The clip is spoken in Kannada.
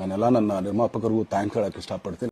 ನಾನೆಲ್ಲ ನನ್ನ ನಿರ್ಮಾಪಕರಿಗೂ ಥ್ಯಾಂಕ್ಸ್ ಹೇಳಕ್ಕೆ ಇಷ್ಟಪಡ್ತೀನಿ.